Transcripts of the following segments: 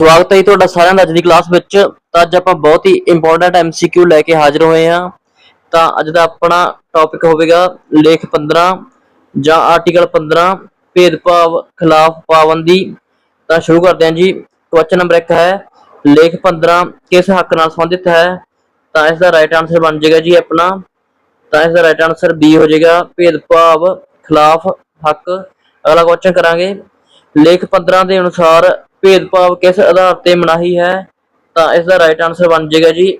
ਸਵਾਗਤ ਹੈ ਜੀ ਤੁਹਾਡਾ ਸਾਰਿਆਂ ਦਾ ਅੱਜ ਦੀ ਕਲਾਸ ਵਿੱਚ। ਤਾਂ ਅੱਜ ਆਪਾਂ ਬਹੁਤ ਹੀ ਇੰਪੋਰਟੈਂਟ ਐਮਸੀਕਿਊ ਲੈ ਕੇ ਹਾਜ਼ਰ ਹੋਏ ਹਾਂ। ਤਾਂ ਅੱਜ ਦਾ ਆਪਣਾ ਟੌਪਿਕ ਹੋਵੇਗਾ ਲੇਖ 15 ਜਾਂ ਆਰਟੀਕਲ 15 ਭੇਦਭਾਵ ਖਿਲਾਫ ਪਾਬੰਦੀ। ਤਾਂ ਸ਼ੁਰੂ ਕਰਦੇ ਹਾਂ ਜੀ। ਕੁਐਸਚਨ ਨੰਬਰ 1 ਹੈ, ਲੇਖ 15 ਕਿਸ ਹੱਕ ਨਾਲ ਸੰਬੰਧਿਤ ਹੈ? ਤਾਂ ਇਸ ਦਾ ਰਾਈਟ ਆਨਸਰ ਬਣ ਜਾਏਗਾ ਜੀ ਆਪਣਾ। ਤਾਂ ਇਸ ਦਾ ਰਾਈਟ ਆਨਸਰ ਬੀ ਹੋ ਜਾਏਗਾ ਭੇਦਭਾਵ ਖਿਲਾਫ ਹੱਕ। ਅਗਲਾ ਕੁਐਸਚਨ ਕਰਾਂਗੇ। ਲੇਖ 15 ਦੇ ਅਨੁਸਾਰ ਭੇਦਭਾਵ ਕਿਸ ਆਧਾਰ ਤੇ ਮਨਾਹੀ ਹੈ? ਤਾਂ ਇਸ ਦਾ ਰਾਈਟ ਆਨਸਰ ਬਣ ਜਾਏਗਾ ਜੀ।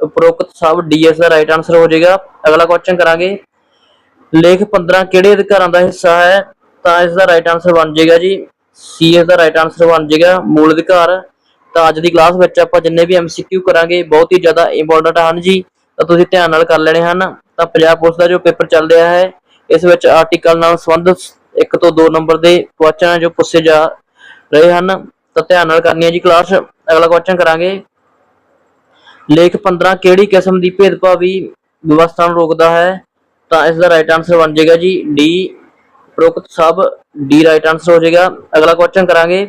ਉਪਰੋਕਤ ਸਭ ਡੀਐਸ ਦਾ ਰਾਈਟ ਆਨਸਰ ਹੋ ਜਾਏਗਾ। ਅਗਲਾ ਕੁਐਸਚਨ ਕਰਾਂਗੇ। ਲੇਖ 15 ਕਿਹੜੇ ਅਧਿਕਾਰਾਂ ਦਾ ਹਿੱਸਾ ਹੈ? ਤਾਂ ਇਸ ਦਾ ਰਾਈਟ ਆਨਸਰ ਬਣ ਜਾਏਗਾ ਜੀ। ਸੀਐਸ ਦਾ ਰਾਈਟ ਆਨਸਰ ਬਣ ਜਾਏਗਾ। ਮੂਲ ਅਧਿਕਾਰ। ਤਾਂ ਅੱਜ ਦੀ ਕਲਾਸ ਵਿੱਚ ਆਪਾਂ ਜਿੰਨੇ ਵੀ ਐਮਸੀਕਿਊ ਕਰਾਂਗੇ, ਬਹੁਤ ਹੀ ਜ਼ਿਆਦਾ ਇੰਪੋਰਟੈਂਟ ਹਨ ਜੀ। ਤਾਂ ਤੁਸੀਂ ਧਿਆਨ ਨਾਲ ਕਰ ਲੈਣੇ ਹਨ। ਤਾਂ ਪੰਜਾਬ ਪੁਲਿਸ ਦਾ ਜੋ ਪੇਪਰ ਚੱਲ ਰਿਹਾ ਹੈ, ਇਸ ਵਿੱਚ ਆਰਟੀਕਲ ਨਾਲ ਸੰਬੰਧਿਤ 1 ਤੋਂ 2 ਨੰਬਰ ਦੇ ਕੁਐਸਚਨ ਜੋ ਪੁੱਛੇ ਜਾ ਰਹੇ ਹਨ, ਤਾਂ ਧਿਆਨ ਨਾਲ ਕਰਨੀ ਹੈ ਜੀ ਕਲਾਸ ਅਗਲਾ ਕੁਐਸਚਨ ਕਰਾਂਗੇ। ਲੇਖ 15 ਕਿਹੜੀ ਕਿਸਮ ਦੀ ਭੇਦਭਾਵੀ ਵਿਵਸਥਾ ਨੂੰ ਰੋਕਦਾ ਹੈ? ਤਾਂ ਇਸ ਦਾ ਰਾਈਟ ਆਨਸਰ ਬਣ ਜਾਏਗਾ ਜੀ ਡੀ ਉਪਰੋਕਤ ਸਭ ਡੀ ਰਾਈਟ ਆਨਸਰ ਹੋ ਜਾਏਗਾ। ਅਗਲਾ ਕੁਐਸਚਨ ਕਰਾਂਗੇ।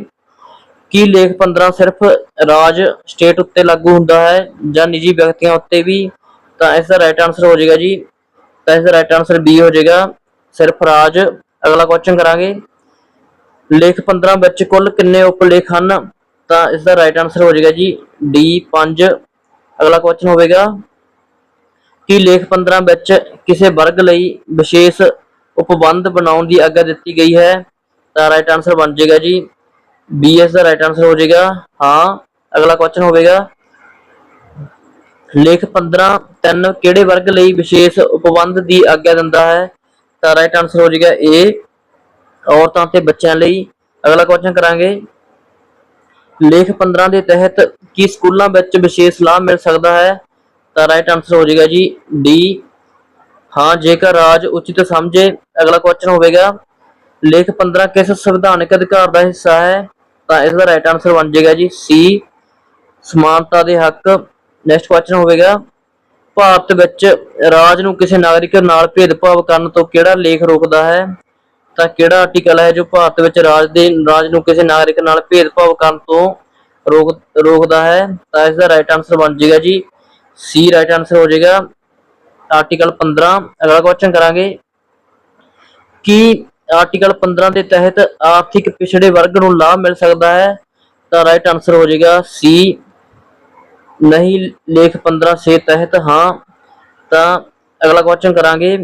ਕੀ ਲੇਖ 15 ਸਿਰਫ ਰਾਜ ਸਟੇਟ ਉੱਤੇ ਲਾਗੂ ਹੁੰਦਾ ਹੈ ਜਾਂ ਨਿੱਜੀ ਵਿਅਕਤੀਆਂ ਉੱਤੇ ਵੀ? ਤਾਂ ਇਸ ਦਾ ਰਾਈਟ ਆਨਸਰ ਹੋ ਜਾਏਗਾ ਜੀ। ਤਾਂ ਇਸ ਦਾ ਰਾਈਟ ਆਨਸਰ ਬੀ ਹੋ ਜਾਏਗਾ। ਸਿਰਫ ਰਾਜ ਅਗਲਾ ਕੁਐਸਚਨ ਕਰਾਂਗੇ। ਲੇਖ 15 ਵਿੱਚ ਕੁੱਲ ਕਿੰਨੇ ਉਪਲੇਖ ਹਨ? ਤਾਂ ਇਸ ਦਾ ਰਾਈਟ ਆਨਸਰ ਹੋ ਜਾਏਗਾ ਜੀ ਡੀ 5 ਅਗਲਾ ਕੁਐਸਚਨ ਹੋਵੇਗਾ ਕਿ ਲੇਖ 15 ਵਿੱਚ ਕਿਸੇ ਵਰਗ ਲਈ ਵਿਸ਼ੇਸ਼ ਉਪਬੰਧ ਬਣਾਉਣ ਦੀ ਆਗਿਆ ਦਿੱਤੀ ਗਈ ਹੈ? ਤਾਂ ਰਾਈਟ ਆਨਸਰ ਬਣ ਜਾਏਗਾ ਜੀ ਬੀ ਇਸ ਦਾ ਰਾਈਟ ਆਨਸਰ ਹੋ ਜਾਏਗਾ। ਹਾਂ, ਅਗਲਾ ਕੁਐਸਚਨ ਹੋਵੇਗਾ। ਲੇਖ 15 ਤਿੰਨ ਕਿਹੜੇ ਵਰਗ ਲਈ ਵਿਸ਼ੇਸ਼ ਉਪਬੰਧ ਦੀ ਆਗਿਆ ਦਿੰਦਾ ਹੈ? ਤਾਂ ਰਾਈਟ ਆਨਸਰ ਹੋ ਜਾਏਗਾ ਏ ਔਰਤਾਂ ਤੇ ਬੱਚਿਆਂ ਲਈ ਅਗਲਾ ਕੁਐਸਚਨ ਕਰਾਂਗੇ। ਲੇਖ 15 ਦੇ ਤਹਿਤ ਕੀ ਸਕੂਲਾਂ ਵਿੱਚ ਵਿਸ਼ੇਸ਼ ਲਾਭ ਮਿਲ ਸਕਦਾ ਹੈ? ਤਾਂ ਰਾਈਟ ਆਨਸਰ ਹੋ ਜਾਏਗਾ ਜੀ ਡੀ ਹਾਂ, ਜੇਕਰ ਰਾਜ ਉਚਿਤ ਸਮਝੇ, ਅਗਲਾ ਕੁਐਸਚਨ ਹੋਵੇਗਾ। ਲੇਖ 15 ਕਿਸ ਸੰਵਿਧਾਨਕ ਅਧਿਕਾਰ ਦਾ ਹਿੱਸਾ ਹੈ? ਤਾਂ ਇਸ ਦਾ ਰਾਈਟ ਆਨਸਰ ਬਣ ਜਾਏਗਾ ਜੀ ਸੀ ਸਮਾਨਤਾ ਦੇ ਹੱਕ। ਨੈਕਸਟ ਕੁਐਸਚਨ ਹੋਵੇਗਾ। ਭਾਰਤ ਵਿੱਚ ਰਾਜ ਨੂੰ ਕਿਸੇ ਨਾਗਰਿਕ ਨਾਲ ਭੇਦਭਾਵ ਕਰਨ ਤੋਂ ਕਿਹੜਾ ਲੇਖ ਰੋਕਦਾ ਹੈ? ਤਾਂ ਕਿਹੜਾ ਆਰਟੀਕਲ ਹੈ ਜੋ ਭਾਰਤ ਵਿੱਚ ਰਾਜ ਦੇ, ਰਾਜ ਨੂੰ ਕਿਸੇ ਨਾਗਰਿਕ ਨਾਲ ਭੇਦਭਾਵ ਕਰਨ ਤੋਂ ਰੋਕ, ਰੋਕਦਾ ਹੈ? ਤਾਂ ਇਸ ਦਾ ਰਾਈਟ ਆਨਸਰ ਬਣ ਜਾਏਗਾ ਜੀ। ਸੀ ਰਾਈਟ ਆਨਸਰ ਹੋ ਜਾਏਗਾ। ਆਰਟੀਕਲ 15 ਅਗਲਾ ਕੁਐਸਚਨ ਕਰਾਂਗੇ। ਕੀ ਆਰਟੀਕਲ 15 ਦੇ ਤਹਿਤ ਆਰਥਿਕ ਪਿਛੜੇ ਵਰਗ ਨੂੰ ਲਾਭ ਮਿਲ ਸਕਦਾ ਹੈ? ਤਾਂ ਰਾਈਟ ਆਨਸਰ ਹੋ ਜਾਏਗਾ ਸੀ ਨਹੀਂ, ਲੇਖ 15 ਸੇ ਤਹਿਤ ਹਾਂ, ਤਾਂ ਅਗਲਾ ਕੁਐਸਚਨ ਕਰਾਂਗੇ।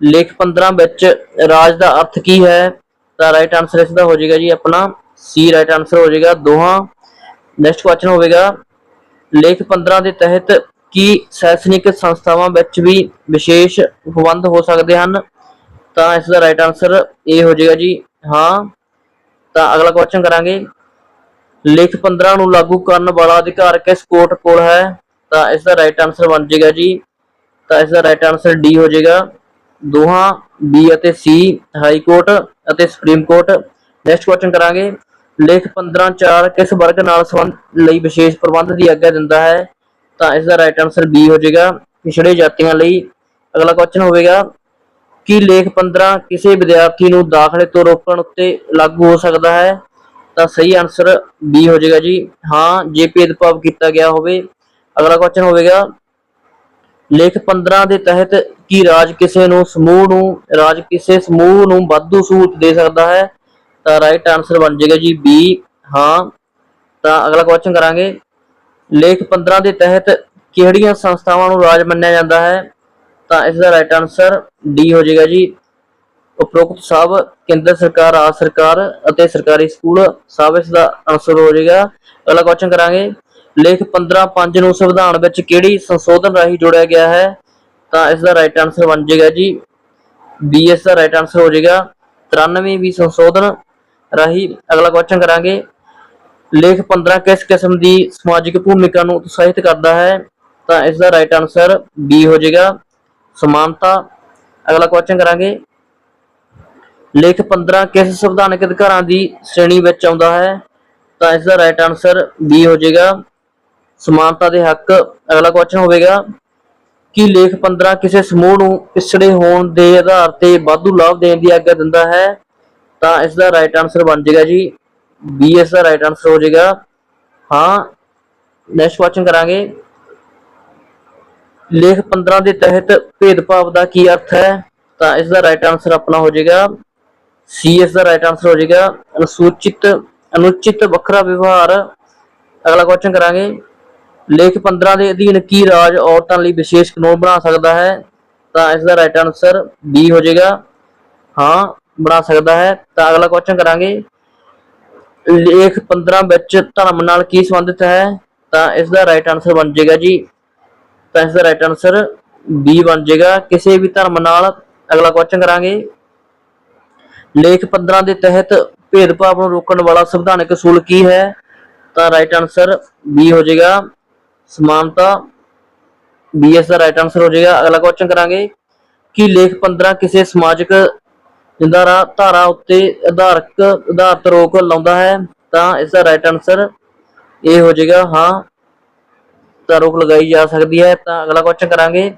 ਲੇਖ 15 ਵਿੱਚ ਰਾਜ ਦਾ ਅਰਥ ਕੀ ਹੈ? ਤਾਂ ਰਾਈਟ ਆਨਸਰ ਇਸ ਦਾ ਹੋ ਜਾਏਗਾ ਜੀ ਆਪਣਾ। ਸੀ ਰਾਈਟ ਆਨਸਰ ਹੋ ਜਾਏਗਾ ਦੋਹਾਂ। ਨੈਕਸਟ ਕੁਐਸਚਨ ਹੋਵੇਗਾ। ਲੇਖ 15 ਦੇ ਤਹਿਤ ਕੀ ਸ਼ੈਕਸ਼ਨਿਕ ਸੰਸਥਾਵਾਂ ਵਿੱਚ ਵੀ ਵਿਸ਼ੇਸ਼ ਉਪਬੰਧ ਹੋ ਸਕਦੇ ਹਨ? ਤਾਂ ਇਸ ਦਾ ਰਾਈਟ ਆਨਸਰ ਇਹ ਹੋ ਜਾਏਗਾ ਜੀ, ਹਾਂ। ਤਾਂ ਅਗਲਾ ਕੁਐਸਚਨ ਕਰਾਂਗੇ। ਲੇਖ 15 ਨੂੰ ਲਾਗੂ ਕਰਨ ਵਾਲਾ ਅਧਿਕਾਰ ਕਿਸ ਕੋਰਟ ਕੋਲ ਹੈ? ਤਾਂ ਇਸ ਦਾ ਰਾਈਟ ਆਨਸਰ ਬਣ ਜਾਏਗਾ ਜੀ। ਤਾਂ ਇਸ ਦਾ ਰਾਈਟ ਆਨਸਰ ਡੀ ਹੋ ਜਾਏਗਾ। ਦੋਹਾਂ ਬੀ ਅਤੇ ਸੀ ਹਾਈ ਕੋਰਟ ਅਤੇ ਸੁਪਰੀਮ ਕੋਰਟ ਨੈਕਸਟ ਕੁਐਸਚਨ ਕਰਾਂਗੇ। ਲੇਖ 15 4 ਕਿਸ ਵਰਗ ਨਾਲ ਸੰਬੰਧ ਲਈ ਵਿਸ਼ੇਸ਼ ਪ੍ਰਬੰਧ ਦੀ ਆਗਿਆ ਦਿੰਦਾ ਹੈ? ਤਾਂ ਇਸ ਦਾ ਰਾਈਟ ਆਨਸਰ ਬੀ ਹੋ ਜਾਏਗਾ। ਪਿਛੜੇ ਜਾਤੀਆਂ ਲਈ ਅਗਲਾ ਕੁਐਸਚਨ ਹੋਵੇਗਾ। ਕੀ ਲੇਖ 15 ਕਿਸੇ ਵਿਦਿਆਰਥੀ ਨੂੰ ਦਾਖਲੇ ਤੋਂ ਰੋਕਣ ਉੱਤੇ ਲਾਗੂ ਹੋ ਸਕਦਾ ਹੈ? ਤਾਂ ਸਹੀ ਆਨਸਰ ਬੀ ਹੋ ਜਾਏਗਾ ਜੀ। ਹਾਂ, ਜੇ ਭੇਦਭਾਵ ਕੀਤਾ ਗਿਆ ਹੋਵੇ, ਅਗਲਾ ਕੁਐਸਚਨ ਹੋਵੇਗਾ, ਲੇਖ 15 ਦੇ ਤਹਿਤ ਕੀ ਰਾਜ ਕਿਸੇ ਨੂੰ ਸਮੂਹ ਨੂੰ, ਰਾਜ ਕਿਸੇ ਸਮੂਹ ਨੂੰ ਵਾਧੂ ਸਹੂਲਤ ਦੇ ਸਕਦਾ ਹੈ? ਤਾਂ ਰਾਈਟ ਆਨਸਰ ਬਣ ਜਾਏਗਾ ਜੀ ਬੀ ਹਾਂ, ਤਾਂ ਅਗਲਾ ਕੁਐਸਚਨ ਕਰਾਂਗੇ। ਲੇਖ 15 ਦੇ ਤਹਿਤ ਕਿਹੜੀਆਂ ਸੰਸਥਾਵਾਂ ਨੂੰ ਰਾਜ ਮੰਨਿਆ ਜਾਂਦਾ ਹੈ? ਤਾਂ ਇਸ ਦਾ ਰਾਈਟ ਆਨਸਰ ਡੀ ਹੋ ਜਾਏਗਾ ਜੀ। ਉਪਰੋਕਤ ਸਭ ਕੇਂਦਰ ਸਰਕਾਰ, ਰਾਜ ਸਰਕਾਰ ਅਤੇ ਸਰਕਾਰੀ ਸਕੂਲ ਸਭ ਇਸ ਦਾ ਆਨਸਰ ਹੋ ਜਾਏਗਾ। ਅਗਲਾ ਕੁਐਸਚਨ ਕਰਾਂਗੇ। ਲੇਖ 15.5 ਨੂੰ ਸੰਵਿਧਾਨ ਵਿੱਚ ਕਿਹੜੀ ਸੰਸ਼ੋਧਨ ਰਾਹੀਂ ਜੋੜਿਆ ਗਿਆ ਹੈ? ਤਾਂ ਇਸ ਦਾ ਰਾਈਟ ਆਨਸਰ ਬਣ ਜਾਏਗਾ ਜੀ। ਬੀ ਇਸ ਦਾ ਰਾਈਟ ਆਨਸਰ ਹੋ ਜਾਏਗਾ। 93ਵੀਂ ਸੰਸ਼ੋਧਨ ਰਾਹੀਂ ਅਗਲਾ ਕੁਐਸਚਨ ਕਰਾਂਗੇ। ਲੇਖ 15 ਕਿਸ ਕਿਸਮ ਦੀ ਸਮਾਜਿਕ ਭੂਮਿਕਾ ਨੂੰ ਉਤਸ਼ਾਹਿਤ ਕਰਦਾ ਹੈ? ਤਾਂ ਇਸ ਦਾ ਰਾਈਟ ਆਨਸਰ ਬੀ ਹੋ ਜਾਏਗਾ। ਸਮਾਨਤਾ। ਅਗਲਾ ਕੁਐਸਚਨ ਕਰਾਂਗੇ। ਲੇਖ 15 ਕਿਸ ਸੰਵਿਧਾਨਕ ਅਧਿਕਾਰਾਂ ਦੀ ਸ਼੍ਰੇਣੀ ਵਿੱਚ ਆਉਂਦਾ ਹੈ? ਤਾਂ ਇਸ ਦਾ ਰਾਈਟ ਆਨਸਰ ਬੀ ਹੋ ਜਾਏਗਾ। ਸਮਾਨਤਾ ਦੇ ਹੱਕ, ਅਗਲਾ ਕੁਐਸਚਨ ਹੋਵੇਗਾ, ਕਿ ਲੇਖ 15 ਕਿਸੇ ਸਮੂਹ ਨੂੰ ਪਿਛੜੇ ਹੋਣ ਦੇ ਆਧਾਰ ਤੇ ਵਾਧੂ ਲਾਭ ਦੇਣ ਦੀ ਆਗਿਆ ਦਿੰਦਾ ਹੈ? ਤਾਂ ਇਸ ਦਾ ਰਾਈਟ ਆਨਸਰ ਬਣ ਜਾਏਗਾ ਜੀ। ਬੀ ਇਸ ਦਾ ਰਾਈਟ ਆਨਸਰ ਹੋ ਜਾਏਗਾ। ਹਾਂ ਨੈਕਸਟ ਕੁਐਸਚਨ ਕਰਾਂਗੇ। ਲੇਖ 15 ਦੇ ਤਹਿਤ ਭੇਦਭਾਵ ਦਾ ਕੀ ਅਰਥ ਹੈ? ਤਾਂ ਇਸ ਦਾ ਰਾਈਟ ਆਨਸਰ ਆਪਣਾ ਹੋ ਜਾਏਗਾ। ਸੀ ਇਸ ਦਾ ਰਾਈਟ ਆਨਸਰ ਹੋ ਜਾਏਗਾ ਅਨੁਸੂਚਿਤ, ਅਨੁਚਿਤ ਵੱਖਰਾ ਵਿਵਹਾਰ। ਅਗਲਾ ਕੁਐਸਚਨ ਕਰਾਂਗੇ। ਲੇਖ 15 ਦੇ ਅਧੀਨ ਕੀ ਰਾਜ ਔਰਤਾਂ ਲਈ ਵਿਸ਼ੇਸ਼ ਕਾਨੂੰਨ ਬਣਾ ਸਕਦਾ ਹੈ? ਤਾਂ ਇਸ ਦਾ ਰਾਈਟ ਆਨਸਰ ਬੀ ਹੋ ਜਾਏਗਾ। ਹਾਂ, ਬਣਾ ਸਕਦਾ ਹੈ। ਤਾਂ ਅਗਲਾ ਕੁਐਸਚਨ ਕਰਾਂਗੇ। ਲੇਖ 15 ਵਿੱਚ ਧਰਮ ਨਾਲ ਕੀ ਸੰਬੰਧਿਤ ਹੈ? ਤਾਂ ਇਸ ਦਾ ਰਾਈਟ ਆਨਸਰ ਬਣ ਜਾਏਗਾ ਜੀ। ਤਾਂ ਇਸ ਦਾ ਰਾਈਟ ਆਨਸਰ ਬੀ ਬਣ ਜਾਏਗਾ। ਕਿਸੇ ਵੀ ਧਰਮ ਨਾਲ ਅਗਲਾ ਕੁਐਸਚਨ ਕਰਾਂਗੇ। ਲੇਖ 15 ਦੇ ਤਹਿਤ ਭੇਦਭਾਵ ਨੂੰ ਰੋਕਣ ਵਾਲਾ ਸੰਵਿਧਾਨਕ ਅਸੂਲ ਕੀ ਹੈ? ਤਾਂ ਰਾਈਟ ਆਨਸਰ ਬੀ ਹੋ ਜਾਏਗਾ। ਸਮਾਨਤਾ ਬੀ ਇਸ ਦਾ ਰਾਈਟ ਆਨਸਰ ਹੋ ਜਾਏਗਾ। ਅਗਲਾ ਕੁਐਸਚਨ ਕਰਾਂਗੇ ਕਿ ਲੇਖ 15 ਕਿਸੇ ਸਮਾਜਿਕ ਨਿੰਦਾਰਾ ਧਾਰਾ ਉੱਤੇ ਆਧਾਰਕ ਆਧਾਰਤ ਰੋਕ ਲਾਉਂਦਾ ਹੈ, ਤਾਂ ਇਸ ਦਾ ਰਾਈਟ ਆਨਸਰ ਇਹ ਹੋ ਜਾਏਗਾ। ਹਾਂ, ਤਾਂ ਰੋਕ ਲਗਾਈ ਜਾ ਸਕਦੀ ਹੈ। ਤਾਂ ਅਗਲਾ ਕੁਐਸਚਨ ਕਰਾਂਗੇ।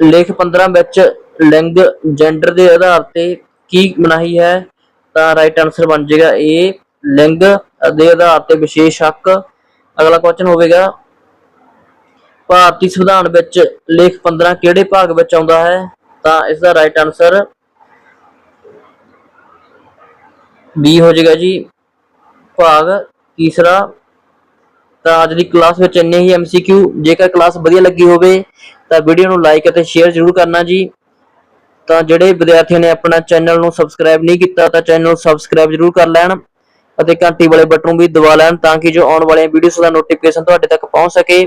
ਲੇਖ 15 ਵਿੱਚ ਲਿੰਗ ਜੈਂਡਰ ਦੇ ਆਧਾਰ ਤੇ ਕੀ ਮਨਾਹੀ ਹੈ, ਤਾਂ ਰਾਈਟ ਆਨਸਰ ਬਣ ਜਾਏਗਾ ਇਹ ਲਿੰਗ ਦੇ ਆਧਾਰ ਤੇ ਵਿਸ਼ੇਸ਼ ਹੱਕ। ਅਗਲਾ ਕੁਐਸਚਨ ਹੋਵੇਗਾ, ਭਾਰਤੀ ਸੰਵਿਧਾਨ ਵਿੱਚ ਲੇਖ 15 ਕਿਹੜੇ ਭਾਗ ਵਿੱਚ ਆਉਂਦਾ ਹੈ? ਤਾਂ ਇਸ ਦਾ ਰਾਈਟ ਆਨਸਰ ਬੀ ਹੋ ਜਾਏਗਾ ਜੀ। ਭਾਗ ਤੀਸਰਾ, ਤਾਂ ਅੱਜ ਦੀ ਕਲਾਸ ਵਿੱਚ ਇੰਨੇ ਹੀ ਐਮਸੀਕਿਊ ਜੇਕਰ ਕਲਾਸ ਵਧੀਆ ਲੱਗੀ ਹੋਵੇ, ਤਾਂ ਵੀਡੀਓ ਨੂੰ ਲਾਈਕ ਅਤੇ ਸ਼ੇਅਰ ਜ਼ਰੂਰ ਕਰਨਾ ਜੀ। ਤਾਂ ਜਿਹੜੇ ਵਿਦਿਆਰਥੀਆਂ ਨੇ ਆਪਣਾ ਚੈਨਲ ਨੂੰ ਸਬਸਕ੍ਰਾਈਬ ਨਹੀਂ ਕੀਤਾ ਤਾਂ ਚੈਨਲ ਨੂੰ ਸਬਸਕ੍ਰਾਈਬ ਜ਼ਰੂਰ ਕਰ ਲੈਣ ਅਤੇ ਘੰਟੀ ਵਾਲੇ ਬਟਨ ਨੂੰ ਵੀ ਦਬਾ ਲੈਣ ਤਾਂ ਕਿ ਜੋ ਆਉਣ ਵਾਲੀਆਂ ਵੀਡੀਓਜ਼ ਦਾ ਨੋਟੀਫਿਕੇਸ਼ਨ ਤੁਹਾਡੇ ਤੱਕ ਪਹੁੰਚ ਸਕੇ।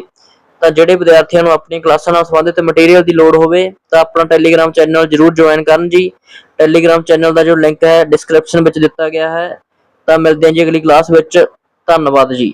ਤਾਂ ਜਿਹੜੇ ਵਿਦਿਆਰਥੀਆਂ ਨੂੰ ਆਪਣੀ ਕਲਾਸਾਂ ਨਾਲ ਸੰਬੰਧਿਤ ਮਟੀਰੀਅਲ ਦੀ ਲੋੜ ਹੋਵੇ ਤਾਂ ਆਪਣਾ ਟੈਲੀਗ੍ਰਾਮ ਚੈਨਲ ਜ਼ਰੂਰ ਜੁਆਇਨ ਕਰਨ ਜੀ। ਟੈਲੀਗ੍ਰਾਮ ਚੈਨਲ ਦਾ ਜੋ ਲਿੰਕ ਹੈ ਡਿਸਕ੍ਰਿਪਸ਼ਨ ਵਿੱਚ ਦਿੱਤਾ ਗਿਆ ਹੈ। ਤਾਂ ਮਿਲਦੇ ਹਾਂ ਜੀ ਅਗਲੀ ਕਲਾਸ ਵਿੱਚ। ਧੰਨਵਾਦ ਜੀ।